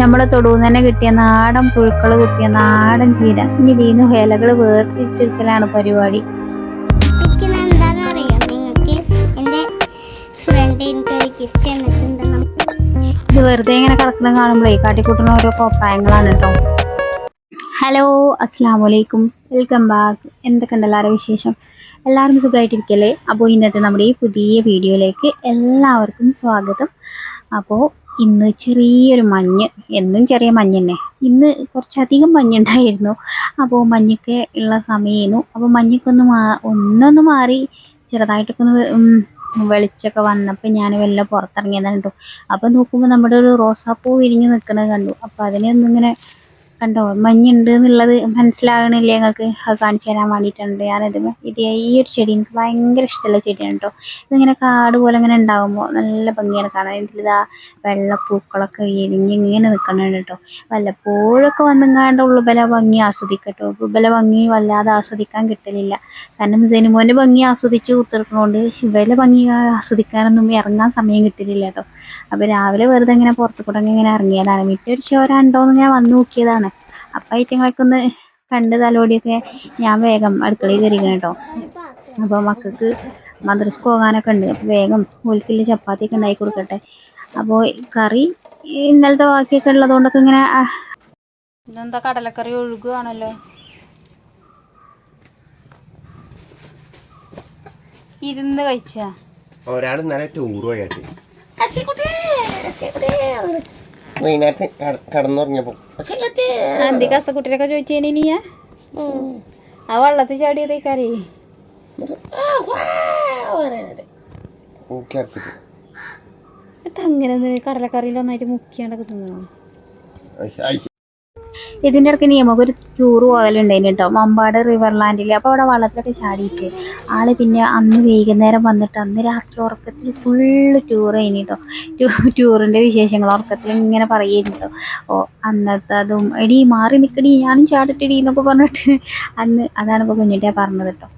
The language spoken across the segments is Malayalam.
നമ്മളെ തൊടുന്ന് തന്നെ കിട്ടിയ നാടൻ പുഴുക്കൾ കിട്ടിയ നാടൻ ചീര. ഇനി ഇതിന്ന് ഇലകൾ വേർതിരിച്ചെടുക്കലാണ് പരിപാടി. ഇത് വെറുതെ ഇങ്ങനെ കിടക്കണം കാണുമ്പോഴേ കാട്ടിക്കൂട്ടുന്ന ഓരോ കോപ്രായങ്ങളാണ് കേട്ടോ. ഹലോ അസ്സാം വലൈക്കും വെൽക്കം ബാക്ക് എന്തൊക്കെയുണ്ട് എല്ലാവരും വിശേഷം? എല്ലാവരും സുഖമായിട്ടിരിക്കല്ലേ അപ്പോൾ ഇന്നത്തെ നമ്മുടെ ഈ പുതിയ വീഡിയോയിലേക്ക് എല്ലാവർക്കും സ്വാഗതം. അപ്പോൾ ഇന്ന് ചെറിയൊരു മഞ്ഞ്. എന്നും ചെറിയ മഞ്ഞ് തന്നെ ഇന്ന് കുറച്ചധികം മഞ്ഞുണ്ടായിരുന്നു. അപ്പോൾ മഞ്ഞൊക്കെ ഉള്ള സമയമായിരുന്നു അപ്പോൾ മഞ്ഞൊക്കെ ഒന്ന് മാ ഒന്നൊന്ന് മാറി ചെറുതായിട്ടൊക്കെ ഒന്ന് വെളിച്ചൊക്കെ വന്നപ്പോൾ ഞാൻ വല്ല പുറത്തിറങ്ങിയതാണ് കേട്ടോ അപ്പോൾ നോക്കുമ്പോൾ നമ്മുടെ ഒരു റോസാപ്പൂ വിരിഞ്ഞ് നിൽക്കുന്നത് കണ്ടു. അപ്പോൾ അതിനെ ഒന്നിങ്ങനെ കണ്ടോ? മഞ്ഞുണ്ട് എന്നുള്ളത് മനസ്സിലാകണില്ല ഞങ്ങൾക്ക് അത് കാണിച്ചു തരാൻ വേണ്ടിയിട്ടുണ്ട്. ഞാനത് ഇത് ഈ ഒരു ചെടി എനിക്ക് ഭയങ്കര ഇഷ്ടമുള്ള ചെടിയാണ് കേട്ടോ. ഇതിങ്ങനെ കാട് പോലെ ഇങ്ങനെ ഉണ്ടാകുമ്പോൾ നല്ല ഭംഗിയാണ് കാണാൻ. ഇതിലിതാ വെള്ളപ്പൂക്കളൊക്കെ വിരിഞ്ഞ് ഇങ്ങനെ നിൽക്കണുണ്ട് കേട്ടോ. വല്ലപ്പോഴൊക്കെ വന്നെങ്ങാണ്ട് ഉള്ളുബല ഭംഗി ആസ്വദിക്കട്ടോ. ഉള്ളുബല ഭംഗി വല്ലാതെ ആസ്വദിക്കാൻ കിട്ടലില്ല. കാരണം സിനിമോന്റെ ഭംഗി ആസ്വദിച്ച് കുത്തിർക്കണോണ്ട് ഇവല ഭംഗി ആസ്വദിക്കാനൊന്നും ഇറങ്ങാൻ സമയം കിട്ടില്ല കേട്ടോ. അപ്പോൾ രാവിലെ വെറുതെ ഇങ്ങനെ പുറത്തു കൂടെ ഇങ്ങനെ ഇറങ്ങിയതാണ്. മിറ്റടിച്ച് വരാണ്ടോന്ന് ഞാൻ വന്ന് നോക്കിയതാണ്. അപ്പം ഐറ്റങ്ങളൊക്കെ ഒന്ന് കണ്ട് തലോടിയൊക്കെ ഞാൻ വേഗം അടുക്കളയിൽ കയറിക്കണം കേട്ടോ അപ്പോൾ മക്കൾക്ക് മദ്രസ്ക്ക് പോകാനൊക്കെ ഉണ്ട്. അപ്പോൾ വേഗം ഒലിക്കിൽ ചപ്പാത്തിയൊക്കെ ഉണ്ടാക്കി കൊടുക്കട്ടെ. അപ്പോൾ കറി ഇന്നലത്തെ ബാക്കിയൊക്കെ ഉള്ളതുകൊണ്ടൊക്കെ ഇങ്ങനെ ഇതെന്താ കടലക്കറി ഒഴുകുകയാണല്ലോ ഇരുന്ന് കഴിച്ചാ? ഒരാൾ ഇന്നലെ ടൂർ പോയിട്ട് വൈകുന്നേരത്ത് കട- കടന്നുറങ്ങിയപ്പോ. അന്തി കസക്കുട്ടിനൊക്കെ ചോദിച്ചേനെ നീയാ ആ വള്ളത്തിൽ ചാടിയതേക്കാരേ അങ്ങനെ കടലക്കറിയിൽ ഒന്നായിട്ട് മുക്കിയാണ്ടൊക്കെ തിന്നണം. ഇതിന്റെ ഇടയ്ക്ക് നിയമക്ക് ഒരു ടൂർ പോകലുണ്ടായിന് കേട്ടോ മമ്പാട് റിവർലാൻഡിൽ അപ്പോൾ അവിടെ വള്ളത്തിലൊക്കെ ചാടിയിട്ട് ആൾ പിന്നെ അന്ന് വൈകുന്നേരം വന്നിട്ട് അന്ന് രാത്രി ഉറക്കത്തിൽ ഫുള്ള് ടൂർ കഴിഞ്ഞു കേട്ടോ ടൂറിന്റെ വിശേഷങ്ങൾ ഉറക്കത്തിൽ ഇങ്ങനെ പറയുന്നു കേട്ടോ ഓ അന്നത്തെ അതും എടി മാറി നിൽക്കടി ഞാനും ചാടിട്ടടി എന്നൊക്കെ പറഞ്ഞിട്ട് അന്ന് അതാണ് ഇപ്പോൾ കുഞ്ഞിട്ടേ പറഞ്ഞത് കേട്ടോ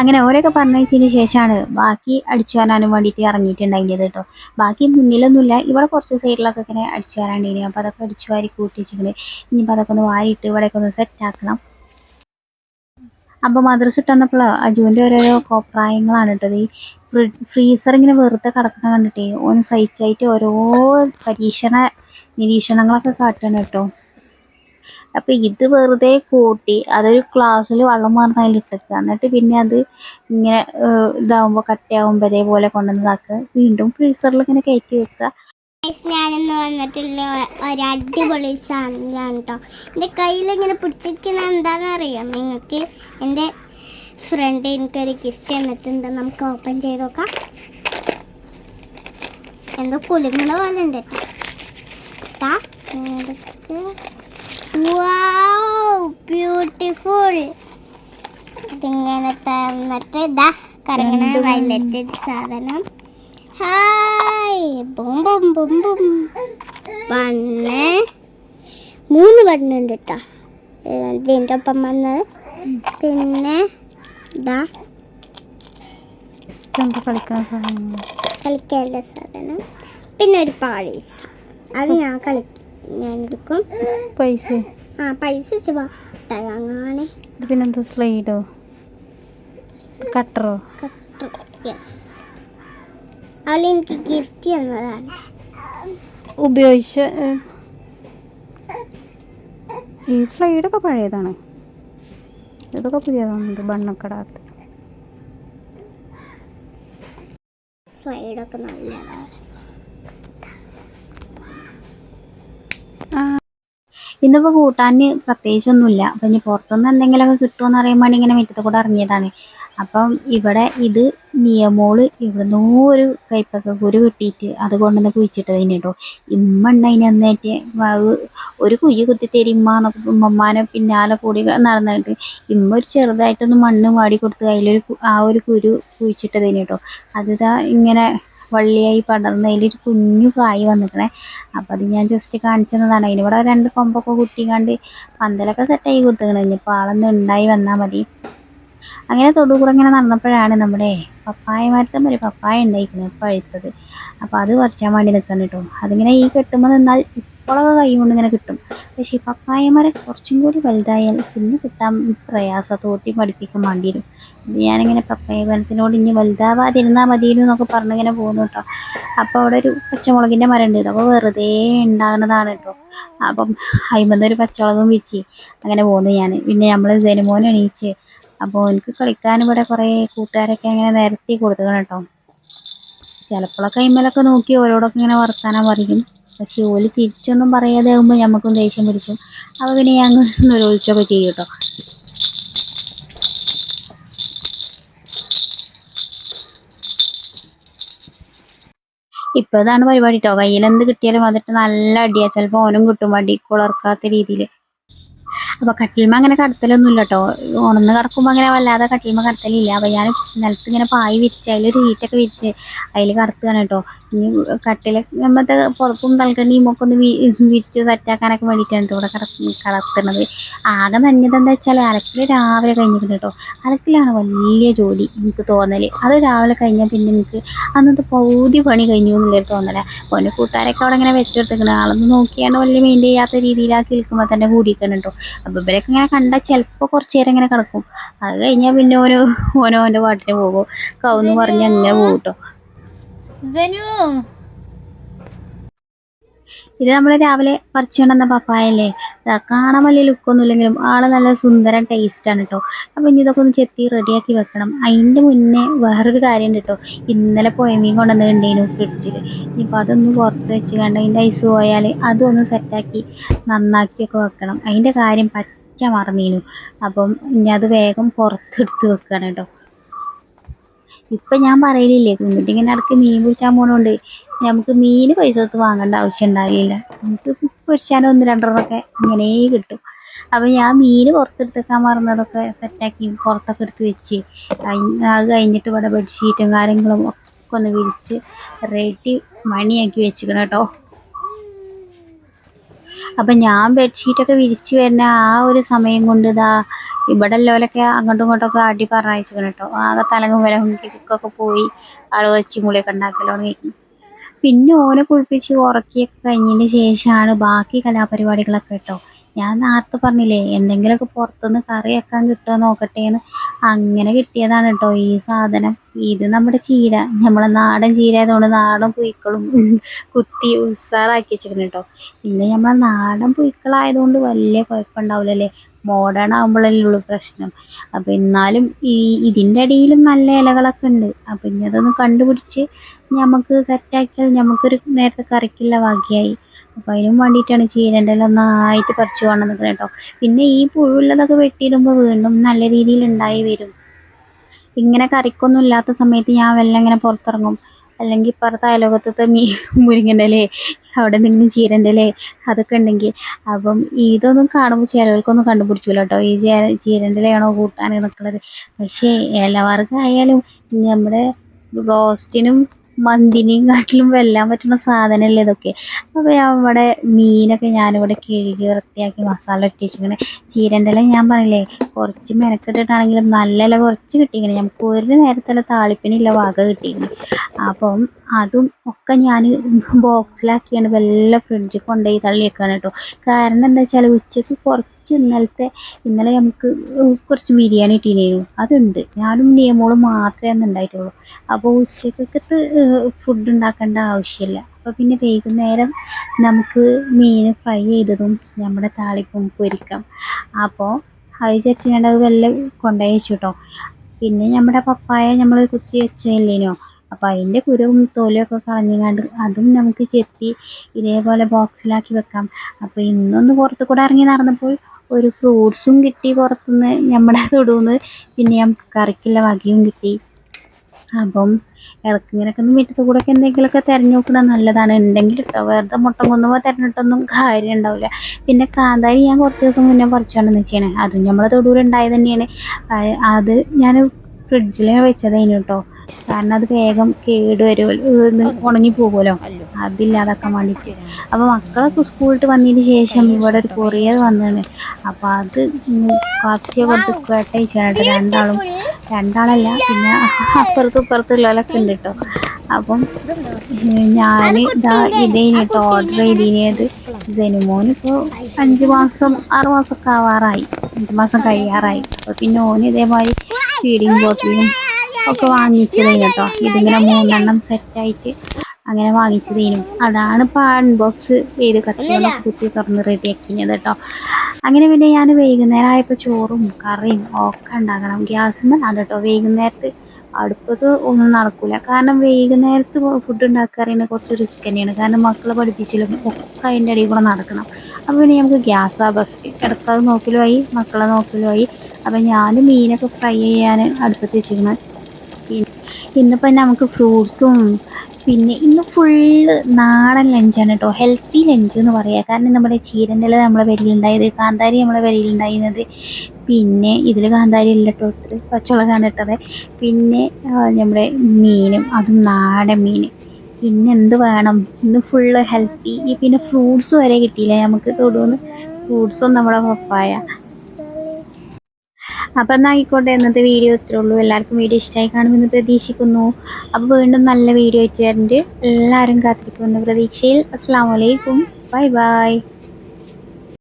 അങ്ങനെ ഓരോക്കെ പറഞ്ഞതിന് ശേഷമാണ് ബാക്കി അടിച്ചു വരാനും വേണ്ടിയിട്ട് ഇറങ്ങിയിട്ടുണ്ടായിരുന്നത് കേട്ടോ. ബാക്കി മുന്നിലൊന്നുമില്ല. ഇവിടെ കുറച്ച് സൈഡിലൊക്കെ ഇങ്ങനെ അടിച്ചു വരാണ്ടിരുന്നു അപ്പോൾ അതൊക്കെ അടിച്ചു വാരി കൂട്ടി വെച്ചിട്ടുണ്ട്. ഇനിയിപ്പോൾ അതൊക്കെ ഒന്ന് വാരിയിട്ട് ഇവിടെയൊക്കെ ഒന്ന് സെറ്റ് ആക്കണം. അപ്പോൾ മദ്രസ് ഇട്ട് വന്നപ്പോൾ അജുവിന്റെ ഓരോരോ കോപ്രായങ്ങളാണ് കേട്ടോ. ഈ ഫ്രി ഫ്രീസർ ഇങ്ങനെ വെറുതെ കിടക്കണ കണ്ടിട്ടേ ഓന് സഹിച്ചായിട്ട് ഓരോ പരീക്ഷണ നിരീക്ഷണങ്ങളൊക്കെ കാട്ടണം കേട്ടോ. അപ്പോൾ ഇത് വെറുതെ കൂട്ടി അതൊരു ഗ്ലാസ്സിൽ വെള്ളം മാറുന്ന അതിലിട്ടേക്കുക എന്നിട്ട് പിന്നെ അത് ഇങ്ങനെ ഇതാവുമ്പോ ഇതാവുമ്പോൾ കട്ടയാവുമ്പോൾ ഇതേപോലെ കൊണ്ടുവന്നതാക്കുക വീണ്ടും ഫ്രീസറിൽ ഇങ്ങനെ കയറ്റി വെക്കുക. ഞാനിന്ന് വന്നിട്ടുള്ള ഒരു അടിപൊളി ചാനലാണ് കേട്ടോ എന്റെ കയ്യിൽ ഇങ്ങനെ പിടിച്ചിരിക്കുന്ന എന്താണെന്ന് അറിയാം? നിങ്ങൾക്ക് എന്റെ ഫ്രണ്ട് എനിക്കൊരു ഗിഫ്റ്റ് തന്നിട്ടുണ്ട്. നമുക്ക് ഓപ്പൺ ചെയ്ത് നോക്കാം. എന്തോ കുലുങ്ങണ പോലെ ഉണ്ട് കേട്ടോ ബ്യൂട്ടിഫുൾ ഇതിങ്ങനെ തന്നിട്ട് ഇതാ കറങ്ങണ വയലറ്റ് സാധനം. Hi boom boom boom boom. വണ്ണ് മൂന്ന് വണ്ണുണ്ട് കേട്ടോ ഇതിന്റെ ഒപ്പം വന്നത്. പിന്നെ ഇതാ സാധനം? കളിക്കാനുള്ള സാധനം. പിന്നെ ഒരു പാളീസ് അത് ഞാൻ കളി ഞാൻ എടുക്കും പൈസ. ആ പൈസ വെച്ച് ഇത് പിന്നെന്താ സ്ലൈഡോ? കട്ടറോ? യെസ് അവൾ എനിക്ക് ഗിഫ്റ്റ് തന്നതാണ്. ഉപയോഗിച്ച ഈ സ്ലൈഡൊക്കെ പഴയതാണ്. ഇതൊക്കെ പുതിയതാണുണ്ട് ബണ്ണക്കടാത്ത് സ്ലൈഡൊക്കെ നല്ലതാണ്. ഇന്നിപ്പോൾ കൂട്ടാൻ പ്രത്യേകിച്ചൊന്നുമില്ല. അപ്പം ഇനി പുറത്തുനിന്ന് എന്തെങ്കിലുമൊക്കെ കിട്ടുമെന്ന് വേണ്ടി ഇങ്ങനെ മുറ്റത്ത് കൂടെ ഇറങ്ങിയതാണ്. അപ്പം ഇവിടെ ഇത് നിയമോൾ ഇവിടുന്നോ ഒരു കൈപ്പൊക്കെ കുരു കിട്ടിയിട്ട് അത് കൊണ്ടുവന്ന് കുഴിച്ചിട്ടതിന് കേട്ടോ. ഇമ്മ ഉണ്ടായിന് അന്നേറ്റ് ഒരു കുഴി കുത്തി ഇമ്മ എന്നൊക്കെ പിന്നാലെ കൂടി നടന്നിട്ട് ഇമ്മ ഒരു ചെറുതായിട്ടൊന്ന് മണ്ണ് വാടി കൊടുത്ത് അതിലൊരു ആ ഒരു കുരു കുഴിച്ചിട്ടതിന് കേട്ടോ. അതിതാ ഇങ്ങനെ വള്ളിയായി പടർന്ന് അതിലൊരു കുഞ്ഞു കായ് വന്നിക്കണേ. അപ്പം അത് ഞാൻ ജസ്റ്റ് കാണിച്ചു തന്നതാണ് അതിനിവിടെ രണ്ട് കൊമ്പൊക്കെ കുത്തിക്കാണ്ട് പന്തലൊക്കെ സെറ്റായി കൊടുത്തുക്കണേ. ഇനിയിപ്പോൾ ആളൊന്നും ഉണ്ടായി വന്നാൽ മതി. അങ്ങനെ തൊടുകൂടെ ഇങ്ങനെ നടന്നപ്പോഴാണ് നമ്മുടെ പപ്പായ ഒരു പപ്പായ ഉണ്ടായിരിക്കുന്നത് പഴുത്തത് അപ്പോൾ അത് പറിച്ചാൻ വേണ്ടി നിൽക്കണം കേട്ടോ. അതിങ്ങനെ ഈ കെട്ടുമ്പോൾ നിന്നാൽ ഇപ്പോഴൊക്കെ കൈ കൊണ്ട് ഇങ്ങനെ കിട്ടും. പക്ഷേ മരം കുറച്ചും കൂടി വലുതായാൽ പിന്നെ കിട്ടാൻ പ്രയാസം. തോട്ടി പഠിപ്പിക്കാൻ വേണ്ടിയിരുന്നു ഞാനിങ്ങനെ പപ്പായ മരത്തിനോട് ഇനി വലുതാവാതിരുന്നാൽ മതിയിരുന്നു എന്നൊക്കെ പറഞ്ഞിങ്ങനെ പോകുന്നു കേട്ടോ. അപ്പോൾ അവിടെ ഒരു പച്ചമുളകിന്റെ മരം ഉണ്ട് ഇതൊക്കെ വെറുതെ ഉണ്ടാകുന്നതാണ് കേട്ടോ. അപ്പം അതിമെന്ന് ഒരു പച്ചമുളകും വെച്ച് അങ്ങനെ പോകുന്നു ഞാൻ പിന്നെ നമ്മൾ ജനുമോൻ എണീച്ച് അപ്പോൾ എനിക്ക് കളിക്കാൻ ഇവിടെ കുറേ കൂട്ടുകാരൊക്കെ അങ്ങനെ നിരത്തി കൊടുക്കണം കേട്ടോ. ചിലപ്പോഴൊക്കെ അതിന്മേലൊക്കെ നോക്കി ഓരോടൊക്കെ ഇങ്ങനെ വർത്താനം പറയും. പക്ഷെ ഓൽ തിരിച്ചൊന്നും പറയാതെ ആകുമ്പോൾ നമുക്കും ദേഷ്യം പിടിച്ചു. അപ്പോൾ പിന്നെ ഞങ്ങൾ നിരോധിച്ചൊക്കെ ചെയ്യും കേട്ടോ. ഇപ്പൊ ഇതാണ് പരിപാടി കേട്ടോ. കയ്യിൽ എന്ത് കിട്ടിയാലും വന്നിട്ട് നല്ല അടിയാ. ചിലപ്പോൾ ഓനും കിട്ടും അടി കുളർക്കാത്ത രീതിയിൽ അപ്പൊ കട്ടിൽമ അങ്ങനെ കടത്തലൊന്നും ഇല്ല കേട്ടോ ഉണന്ന് കിടക്കുമ്പോൾ അങ്ങനെ വല്ലാതെ കട്ടിൽമ കടത്തലില്ല. അപ്പൊ ഞാൻ നിലത്ത് ഇങ്ങനെ പായി വിരിച്ച് അതിലൊരു ഹീറ്റൊക്കെ വിരിച്ച് അതിൽ കടത്തുകയാണ് കേട്ടോ. ഇനി കട്ടിൽ മറ്റേ പുറത്തും തൽക്കണ്ടിയും ഒക്കെ ഒന്ന് വിരിച്ച് സെറ്റാക്കാനൊക്കെ വേണ്ടിയിട്ടാണ് കേട്ടോ ഇവിടെ കട കടത്തുന്നത്. ആകെ നനഞ്ഞത് എന്താ വെച്ചാൽ അലക്കിൽ രാവിലെ കഴിഞ്ഞിട്ടുണ്ട് കേട്ടോ. അലക്കിലാണ് വലിയ ജോലി എനിക്ക് തോന്നൽ. അത് രാവിലെ കഴിഞ്ഞാൽ പിന്നെ എനിക്ക് അന്നത്തെ പൗതി പണി കഴിഞ്ഞു എന്നില്ല തോന്നല. ഓന്റെ കൂട്ടുകാരൊക്കെ അവിടെ ഇങ്ങനെ വെച്ചെടുത്തേക്കണ ആളൊന്നും നോക്കിയാണ്ട് വലിയ മെയിൻ ചെയ്യാത്ത രീതിയിലാക്കി നിൽക്കുമ്പോൾ തന്നെ കൂടിയിരിക്കണം കേട്ടോ. അപ്പോൾ ഇവരൊക്കെ ഇങ്ങനെ കണ്ടാൽ ചിലപ്പോൾ കുറച്ച് നേരം ഇങ്ങനെ കിടക്കും. അത് കഴിഞ്ഞാൽ പിന്നെ ഓരോ ഓനോ ഓന്റെ പാട്ടിന് പോകും. കൗന്ന് പറഞ്ഞ് അങ്ങനെ പോകും കേട്ടോ ഇത് നമ്മൾ രാവിലെ പറിച്ചു കൊണ്ടുവന്ന പപ്പായല്ലേ കാണാൻ വലിയ ലുക്കൊന്നും ഇല്ലെങ്കിലും ആൾ നല്ല സുന്ദര ടേസ്റ്റ് ആണ് കേട്ടോ അപ്പൊ ഇനി ഇതൊക്കെ ഒന്ന് ചെത്തി റെഡിയാക്കി വെക്കണം. അതിന്റെ മുന്നേ വേറൊരു കാര്യം ഉണ്ട് കേട്ടോ ഇന്നലെ പോയമീൻ കണ്ടേനു ഫ്രിഡ്ജിൽ ഇനിയിപ്പോൾ അതൊന്ന് പുറത്ത് വെച്ച് കണ്ട് അതിന്റെ ഐസ് പോയാൽ അതും ഒന്ന് സെറ്റാക്കി നന്നാക്കിയൊക്കെ വെക്കണം. അതിന്റെ കാര്യം പറ്റ മറന്നീനു. അപ്പം ഇനി അത് വേഗം പുറത്തെടുത്ത് വെക്കണം കേട്ടോ ഇപ്പം ഞാൻ പറയലില്ലേ കുഞ്ഞിട്ടിങ്ങനെ ഇടയ്ക്ക് മീൻ പിടിച്ചാൻ പോണോണ്ട് നമുക്ക് മീൻ പൈസ കൊടുത്ത് വാങ്ങേണ്ട ആവശ്യം ഉണ്ടാവില്ല നമുക്ക് പൊരിച്ചാലും ഒന്ന് രണ്ടെണ്ണമൊക്കെ ഇങ്ങനെ കിട്ടും. അപ്പം ഞാൻ മീൻ പുറത്തെടുത്തേക്കാൻ മറന്നതൊക്കെ സെറ്റാക്കി പുറത്തൊക്കെ എടുത്ത് വെച്ച്. അത് കഴിഞ്ഞിട്ട് ഇവിടെ ബെഡ്ഷീറ്റും കാര്യങ്ങളും ഒക്കെ ഒന്ന് വിരിച്ച് റെഡി മണിയാക്കി വെച്ചിക്കണം കേട്ടോ. അപ്പം ഞാൻ ബെഡ്ഷീറ്റൊക്കെ വിരിച്ച് വരുന്ന ആ ഒരു സമയം കൊണ്ട് ഇതാ ഇവിടെ ഉള്ളവരൊക്കെ അങ്ങോട്ടും ഇങ്ങോട്ടൊക്കെ അടി പറഞ്ഞയച്ചിക്കണം കേട്ടോ. ആകെ തലങ്ങും വിലങ്ങും കിക്കൊക്കെ പോയി ആൾ വെച്ച് മുളിയൊക്കെ ഉണ്ടാക്കൽ തുടങ്ങി. പിന്നെ ഓനെ കുളിപ്പിച്ച് ഉറക്കിയൊക്കെ കഴിഞ്ഞതിന് ശേഷമാണ് ബാക്കി കലാപരിപാടികളൊക്കെ കേട്ടോ. ഞാൻ നേരത്തെ പറഞ്ഞില്ലേ എന്തെങ്കിലുമൊക്കെ പുറത്തുനിന്ന് കറി വെക്കാൻ കിട്ടുമോ നോക്കട്ടെ എന്ന് അങ്ങനെ കിട്ടിയതാണ് കേട്ടോ ഈ സാധനം. ഇത് നമ്മുടെ ചീര. നമ്മളെ നാടൻ ചീര ആയതുകൊണ്ട് നാടൻ പുയ്ക്കളും കുത്തി ഉസാറാക്കി വെച്ചിരിക്കുന്നു കേട്ടോ. പിന്നെ നമ്മളെ നാടൻ പുയ്ക്കളായതുകൊണ്ട് വലിയ കുഴപ്പമുണ്ടാവില്ലല്ലേ? മോഡേൺ ആകുമ്പോഴല്ലേ പ്രശ്നം. അപ്പം എന്നാലും ഈ ഇതിന്റെ അടിയിലും നല്ല ഇലകളൊക്കെ ഉണ്ട്. അപ്പം ഇനി അതൊന്ന് കണ്ടുപിടിച്ച് നമുക്ക് സെറ്റാക്കിയാൽ നമുക്കൊരു നേരത്തെ കറിക്കുള്ള ഭാഗ്യമായി അപ്പോൾ അതിനും വേണ്ടിയിട്ടാണ് ചീരന്റെ എല്ലാം നന്നായിട്ട് പറിച്ചു കൊണ്ടു നിൽക്കുന്നത് കേട്ടോ പിന്നെ ഈ പുഴുള്ളതൊക്കെ വെട്ടിയിടുമ്പോൾ വീണ്ടും നല്ല രീതിയിൽ ഉണ്ടായി വരും. ഇങ്ങനെ കറിക്കൊന്നും ഇല്ലാത്ത സമയത്ത് ഞാൻ വെല്ലം ഇങ്ങനെ പുറത്തിറങ്ങും. അല്ലെങ്കിൽ ഇപ്പുറത്തെ അയലോകത്തത്തെ മീ മുരിങ്ങന്റെ അവിടെ എന്തെങ്കിലും ചീരന്റെ ഇലേ അതൊക്കെ ഉണ്ടെങ്കിൽ അപ്പം ഇതൊന്നും കാണുമ്പോൾ ചിലവർക്കൊന്നും കണ്ടുപിടിച്ചില്ല കേട്ടോ. ഈ ചീരന്റെ ഇലയാണോ കൂട്ടാൻ നിൽക്കുന്നത്? പക്ഷേ ഇലവർഗമായാലും നമ്മുടെ റോസ്റ്റിനും മന്തിനെയും കാട്ടിലും വെല്ലാൻ പറ്റുന്ന സാധനമല്ലേ ഇതൊക്കെ. അപ്പോൾ അവിടെ മീനൊക്കെ ഞാനിവിടെ കഴുകി വൃത്തിയാക്കി മസാല ഇട്ട് വെച്ചിങ്ങനെ ചീരന്റെ ഞാൻ പറയില്ലേ കുറച്ച് മെനക്കെട്ടിട്ടാണെങ്കിലും നല്ല കുറച്ച് കിട്ടിയിരിക്കണേ. നമുക്ക് ഒരു നേരത്തെ താളിപ്പിനില്ല വക കിട്ടിയിരിക്കണേ. അപ്പം അതും ഒക്കെ ഞാൻ ബോക്സിലാക്കിയാണ് വല്ല ഫ്രിഡ്ജിൽ കൊണ്ടുപോയി തള്ളിയേക്കാണ് കേട്ടോ കാരണം എന്താ വെച്ചാൽ ഉച്ചയ്ക്ക് കുറച്ച് ഇന്നലത്തെ ഇന്നലെ നമുക്ക് കുറച്ച് ബിരിയാണി ഇട്ടിരുന്നു അതുണ്ട്. ഞാനും നിയമോളും മാത്രമേ അന്ന് ഉണ്ടായിട്ടുള്ളൂ അപ്പോൾ ഉച്ചക്കൊക്കെ ഫുഡ് ഉണ്ടാക്കേണ്ട ആവശ്യമില്ല അപ്പോൾ പിന്നെ വൈകുന്നേരം നമുക്ക് മീൻ ഫ്രൈ ചെയ്തതും നമ്മുടെ താളിപ്പും പൊരിക്കാം. അപ്പോൾ അത് വിചാരിച്ച് ഞാൻ വല്ല കൊണ്ടുപോയി വെച്ചു കേട്ടോ പിന്നെ നമ്മുടെ പപ്പായ നമ്മൾ കുത്തി വെച്ചില്ലേനോ? അപ്പോൾ അതിന്റെ കുരവും തോലൊക്കെ കളഞ്ഞങ്ങാണ്ട് അതും നമുക്ക് ചെത്തി ഇതേപോലെ ബോക്സിലാക്കി വെക്കാം. അപ്പോൾ ഇന്നൊന്ന് പുറത്തു കൂടെ ഇറങ്ങി നടന്നപ്പോൾ ഒരു ഫ്രൂട്ട്സും കിട്ടി പുറത്തുനിന്ന് നമ്മുടെ തൊടുന്ന്. പിന്നെ നമുക്ക് കറിക്കുള്ള വകയും കിട്ടി. അപ്പം ഇടക്കിങ്ങനൊക്കെ മുറ്റത്ത് കൂടെ ഒക്കെ എന്തെങ്കിലുമൊക്കെ തിരഞ്ഞു നോക്കണം നല്ലതാണ്. ഉണ്ടെങ്കിൽ കേട്ടോ വെറുതെ മുട്ട കൊന്നുമ്പോൾ തിരഞ്ഞിട്ടൊന്നും കാര്യം ഉണ്ടാവില്ല. പിന്നെ കാന്താരി ഞാൻ കുറച്ച് ദിവസം മുന്നേ പറിച്ചുകൊണ്ടെന്ന് വെച്ചാണ് അതും നമ്മളെ തൊടുവിൽ ഉണ്ടായത് തന്നെയാണ്. അത് ഞാൻ ഫ്രിഡ്ജിൽ വെച്ചതായിരുന്നു കേട്ടോ കാരണം അത് വേഗം കേട് വരുമല്ലോ ഉണങ്ങി പോകുമല്ലോ അതില്ലാതാക്കാൻ വേണ്ടിയിട്ട്. അപ്പോൾ മക്കളൊക്കെ സ്കൂളിട്ട് വന്നതിന് ശേഷം ഇവിടെ ഒരു കൊറിയർ വന്നാണ് അപ്പോൾ അത് കത്തിയൊക്കെ കൊടുത്ത് കേട്ടയച്ചാണ് രണ്ടാളും രണ്ടാളല്ല പിന്നെ അപ്പുറത്തും ഇപ്പുറത്തും ഉള്ളവരൊക്കെ ഉണ്ട് കേട്ടോ അപ്പം ഞാൻ ഇതാ ഇതേനി കേട്ടോ ഓർഡർ ചെയ്തിനത് ജനുമോന് ഇപ്പോൾ അഞ്ച് മാസം ആറ് മാസമൊക്കെ ആവാറായി. അഞ്ച് മാസം കഴിയാറായി. അപ്പോൾ പിന്നെ ഓന് ഇതേമാതിരി ഫീഡിങ് ബോട്ടിലും ഒക്കെ വാങ്ങിച്ചതേനു കേട്ടോ ഇതിങ്ങനെ മൂന്നെണ്ണം സെറ്റായിട്ട് അങ്ങനെ വാങ്ങിച്ചതേനും അതാണ് ഇപ്പോൾ അൺബോക്സ് ചെയ്ത് കത്തികളൊക്കെ കുത്തി തുറന്ന് റെഡിയാക്കിയത് കേട്ടോ അങ്ങനെ പിന്നെ ഞാൻ വൈകുന്നേരം ആയപ്പോൾ ചോറും കറിയും ഒക്കെ ഉണ്ടാക്കണം. ഗ്യാസുമ്മലാണ് കേട്ടോ വൈകുന്നേരത്ത് അടുപ്പത്ത് ഒന്നും നടക്കൂല. കാരണം വൈകുന്നേരത്ത് ഫുഡ് ഉണ്ടാക്കാറിന് കുറച്ച് റിസ്ക് തന്നെയാണ്. കാരണം മക്കളെ പഠിപ്പിച്ചാലും ഒക്കെ അതിന്റെ ഇടയിൽ കൂടെ നടക്കണം. അപ്പോൾ പിന്നെ നമുക്ക് ഗ്യാസാ ബസ്റ്റ് ഇടക്കത് നോക്കലുമായി മക്കളെ നോക്കലുമായി അപ്പോൾ ഞാൻ മീനൊക്കെ ഫ്രൈ ചെയ്യാൻ അടുപ്പത്ത് വെച്ചിരിക്കുന്നത് പിന്നെ ഇപ്പം നമുക്ക് ഫ്രൂട്ട്സും പിന്നെ ഇന്ന് ഫുള്ള് നാടൻ ലഞ്ചാണ് കേട്ടോ ഹെൽത്തി ലഞ്ച് എന്ന് പറയുക കാരണം നമ്മുടെ ചീരന്റെ നമ്മളെ വെല്ലുണ്ടായത് കാന്താരി നമ്മളെ വെല്ലുണ്ടായിരുന്നത് പിന്നെ ഇതിൽ കാന്താരി ഇല്ല കേട്ടോ ഇട്ടത്. പച്ചമുളകാണ് ഇട്ടത്. പിന്നെ നമ്മുടെ മീനും അതും നാടൻ മീൻ. പിന്നെ എന്ത് വേണം? ഇന്ന് ഫുള്ള് ഹെൽത്തി പിന്നെ ഫ്രൂട്ട്സ് വരെ കിട്ടിയില്ല. നമുക്ക് തൊടുന്ന് ഫ്രൂട്ട്സും നമ്മുടെ പപ്പായ. അപ്പം എന്നാൽ ആയിക്കോട്ടെ ഇന്നത്തെ വീഡിയോ ഇത്രേ ഉള്ളൂ. എല്ലാവർക്കും വീഡിയോ ഇഷ്ടമായി കാണുമെന്ന് പ്രതീക്ഷിക്കുന്നു. അപ്പോൾ വീണ്ടും നല്ല വീഡിയോ ആയിട്ട് വരുന്നുണ്ട് എല്ലാവരും കാത്തിരിക്കുമെന്ന പ്രതീക്ഷയിൽ. അസ്സാം വലൈക്കും ബൈ ബൈ.